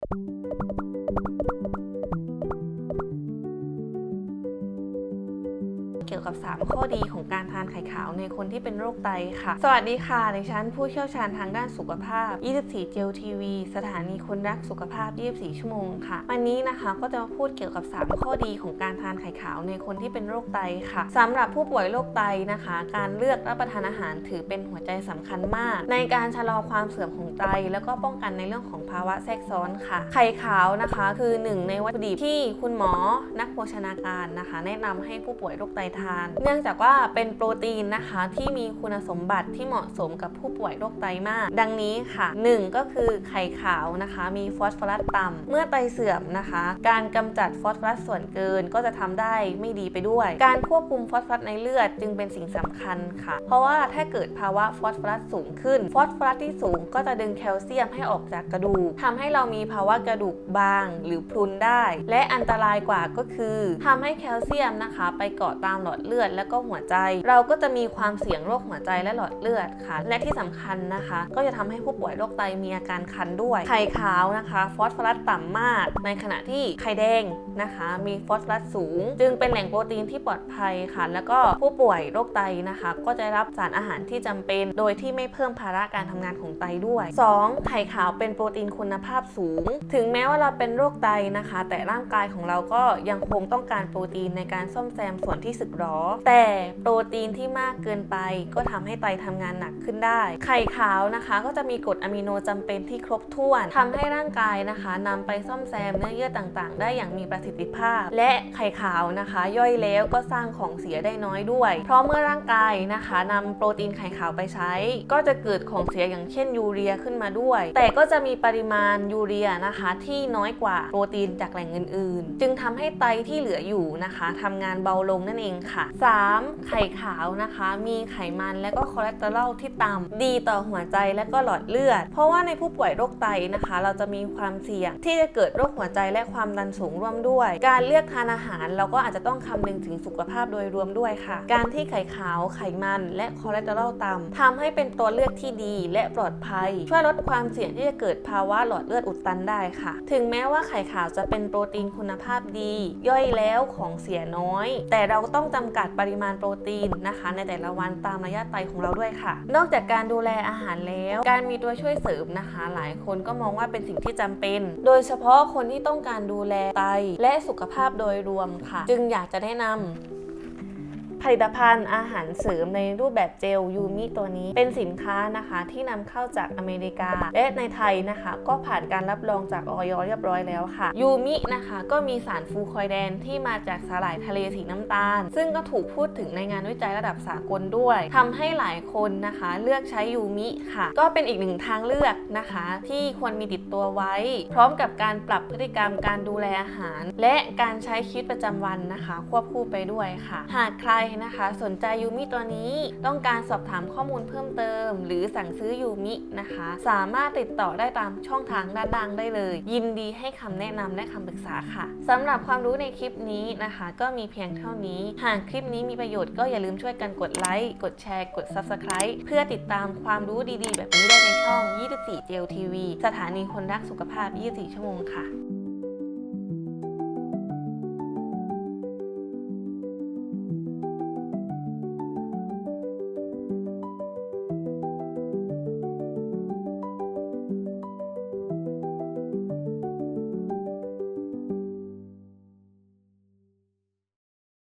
เกี่ ยวกับ 3 ข้อดีของการทานไข่ขาวในคนที่เป็นโรคไตค่ะ สวัสดีค่ะในชั้นผู้เชี่ยวชาญทางด้านสุขภาพ 24 เจลทีวีสถานีคนรักสุขภาพ 24 ชั่วโมงค่ะ วันนี้นะคะก็จะมาพูดเกี่ยวกับ 3 ข้อดีของการทานไข่ขาวในคนที่เป็นโรคไตค่ะสำหรับผู้ป่วยโรคไตนะคะ การเลือกรับประทานอาหารถือเป็นหัวใจสำคัญมาก ในการชะลอความเสื่อมของไต แล้วก็ป้องกันในเรื่องของภาวะแทรกซ้อนค่ะ ไข่ขาวนะคะคือหนึ่งในวัตถุดิบที่คุณหมอนักโภชนาการนะคะ แนะนำให้ผู้ป่วยโรคไตทานเนื่องจากว่าเป็นโปรตีนนะคะที่มีคุณสมบัติที่เหมาะสมกับผู้ป่วยโรคไตมาก ดังนี้ค่ะ 1 ก็คือไข่ขาวนะคะ มีฟอสฟอรัสต่ำเมื่อไตเสื่อมนะคะ การกำจัดฟอสฟอรัสส่วนเกินก็จะทำได้ไม่ดีไปด้วย การควบคุมฟอสฟอรัสในเลือดจึงเป็นสิ่งสำคัญค่ะ เพราะว่าถ้าเกิดภาวะฟอสฟอรัสสูงขึ้น ฟอสฟอรัสที่สูงก็จะดึงแคลเซียมให้ออกจากกระดูกทำให้เรามีภาวะกระดูกบาง หรือพรุนได้ และอันตรายกว่าก็คือทำให้แคลเซียมนะคะ ไปเกาะตามหลอดเลือด และก็หัวใจ เราก็จะมีความเสี่ยงโรคหัวใจและหลอดเลือดค่ะ และที่สำคัญนะคะ ก็จะทำให้ผู้ป่วยโรคไตมีอาการคันด้วยไข่ขาวนะคะ ฟอสฟอรัสต่ำมาก ในขณะที่ไข่แดงนะคะ มีฟอสฟอรัสสูง จึงเป็นแหล่งโปรตีนที่ปลอดภัยค่ะ แล้วก็ผู้ป่วยโรคไตนะคะ ก็จะรับสารอาหารที่จำเป็น โดยที่ไม่เพิ่มภาระการทำงานของไตด้วย 2. ไข่ขาวเป็นโปรตีนคุณภาพสูง ถึงแม้ว่าเราเป็นโรคไตนะคะ แต่ร่างกายของเราก็ยังคงต้องการโปรตีนในการซ่อมแซมส่วนที่สึกหรอแต่โปรตีนที่มากเกินไป ก็ทำให้ไตทำงานหนักขึ้นได้ ไข่ขาวนะคะ ก็จะมีกรดอะมิโนจำเป็นที่ครบถ้วนทำให้ร่างกายนะคะนำไปซ่อมแซมเนื้อเยื่อต่างๆ ได้อย่างมีประสิทธิภาพ และไข่ขาวนะคะ ย่อยแล้วก็สร้างของเสียได้น้อยด้วย เพราะเมื่อร่างกายนะคะนำโปรตีนไข่ขาวไปใช้ ก็จะเกิดของเสียอย่างเช่นยูเรียขึ้นมาด้วย แต่ก็จะมีปริมาณยูเรียนะคะ ที่น้อยกว่าโปรตีนจากแหล่งอื่น ๆ จึงทำให้ไตที่เหลืออยู่นะคะทำงานเบาลงนั่นเองค่ะ 3. ไข่ขาวนะคะ มีไขมันและก็คอเลสเตอรอลที่ต่ำดีต่อหัวใจและก็หลอดเลือด เพราะว่าในผู้ป่วยโรคไตนะคะ เราจะมีความเสี่ยงที่จะเกิดโรคหัวใจและความดันสูงร่วมด้วย การเลือกทานอาหารเราก็อาจจะต้องคำนึงถึงสุขภาพโดยรวมด้วยค่ะ การที่ไข่ขาว ไขมันและคอเลสเตอรอลต่ำทำให้เป็นตัวเลือกที่ดีและปลอดภัย ช่วยลดความเสี่ยงที่จะเกิดภาวะหลอดเลือดอุดตันได้ค่ะ ถึงแม้ว่าไข่ขาวจะเป็นโปรตีนคุณภาพดี ย่อยแล้วของเสียน้อย แต่เราต้องจำกัดปริมาณโปรตีนนะคะ ในแต่ละวันตามระยะไตของเราด้วยค่ะ นอกจากการดูแลอาหารแล้ว การมีตัวช่วยเสริมนะคะ หลายคนก็มองว่าเป็นสิ่งที่จำเป็น โดยเฉพาะคนที่ต้องการดูแลไตและสุขภาพโดยรวมค่ะ จึงอยากจะแนะนำ ผลิตภัณฑ์อาหารเสริมในรูปแบบเจลยูมิตัวนี้ เป็นสินค้านะคะที่นำเข้าจากอเมริกา และในไทยนะคะ ก็ผ่านการรับรองจากออยเรียบร้อยแล้วค่ะยูมินะคะก็มีสารฟูคอยแดนที่มาจากสาหร่ายทะเลสีน้ำตาล ซึ่งก็ถูกพูดถึงในงานวิจัยระดับสากลด้วยทำให้หลายคนนะคะ เลือกใช้ยูมิค่ะ ก็เป็นอีกหนึ่งทางเลือกนะคะ ที่ควรมีติดตัวไว้ พร้อมกับการปรับพฤติกรรมการดูแลอาหาร และการใช้ชีวิตประจำวันนะคะ ควบคู่ไปด้วยค่ะ หากใครนะคะ สนใจยูมิตัวนี้ต้องการสอบถามข้อมูลเพิ่มเติม หรือสั่งซื้อยูมินะคะ สามารถติดต่อได้ตามช่องทางด้านล่างได้เลย ยินดีให้คำแนะนำและคำปรึกษาค่ะสำหรับความรู้ในคลิปนี้นะคะ ก็มีเพียงเท่านี้หากคลิปนี้มีประโยชน์ก็อย่าลืมช่วยกันกดไลค์กดแชร์กด Subscribe เพื่อติดตามความรู้ดีๆ แบบนี้ได้ในช่อง 24 JL TV สถานีคนรักสุขภาพ 24 ชั่วโมงค่ะ